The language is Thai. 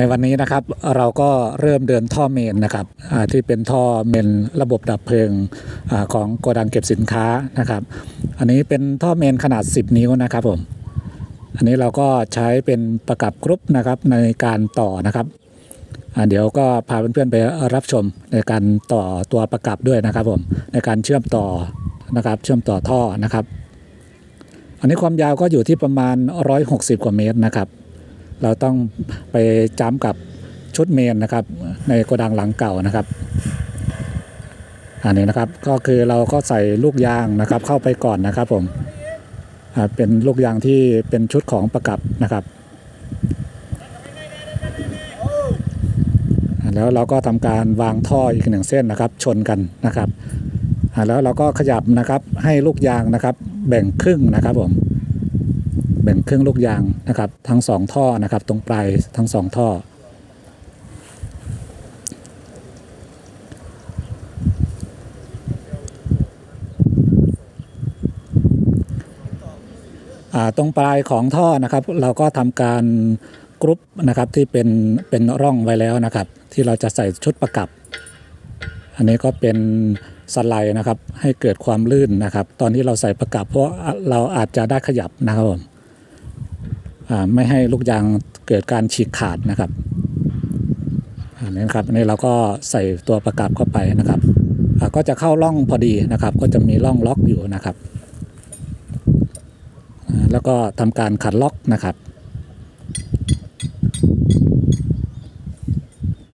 ในวันนี้นะครับเราก็เริ่มเดินท่อเมนนะครับที่เป็นท่อเมนระบบดับเพลิงอของโกดังเก็บสินค้านะครับ อันนี้เป็นท่อเมนขนาด 10 นิ้วนะครับผมอันนี้เราก็ใช้เป็นประกับกรุ๊ปนะครับในการต่อนะครับเดี๋ยวก็พาเพื่อนๆไปรับชมในการต่อตัวประกับด้วยนะครับผมในการเชื่อมต่อนะครับเชื่อมต่อท่อนะครับ อันนี้ความยาวก็อยู่ที่ประมาณ 160 กว่าเมตรนะครับ เราต้องไปจ้ำกับชุดเมนนะครับ ในโกดังหลังเก่านะครับอันนี้นะครับก็คือเราก็ใส่ลูกยางนะครับ เข้าไปก่อนนะครับผมเป็นลูกยางที่เป็นชุดของประกับนะครับ แล้วเราก็ทำการวางท่ออีกหนึ่งเส้นนะครับ ชนกันนะครับแล้วเราก็ขยับนะครับให้ลูกยางนะครับ แบ่งครึ่งนะครับผม แบ่งครึ่องลูกยางนะครับ ทั้งสองท่อนะครับ ตรงปลายทั้งสองท่อ ตรงปลายของท่อนะครับ เราก็ทำการกรุ๊ปนะครับที่เป็นเป็นร่องไว้แล้วนะครับ ที่เราจะใส่ชุดประกับ อันนี้ก็เป็นสไลด์นะครับให้เกิดความลื่นนะครับ ตอนที่เราใส่ประกับเพราะเราอาจจะได้ขยับนะครับผม ไม่ให้ลูกยางเกิดการฉีกขาดนะครับอันนี้นะครับอันนี้เราก็ใส่ตัวประกับเข้าไปนะครับก็จะเข้าร่องพอดีนะครับ ก็จะมีร่องล็อกอยู่นะครับ แล้วก็ทำการขัดล็อกนะครับ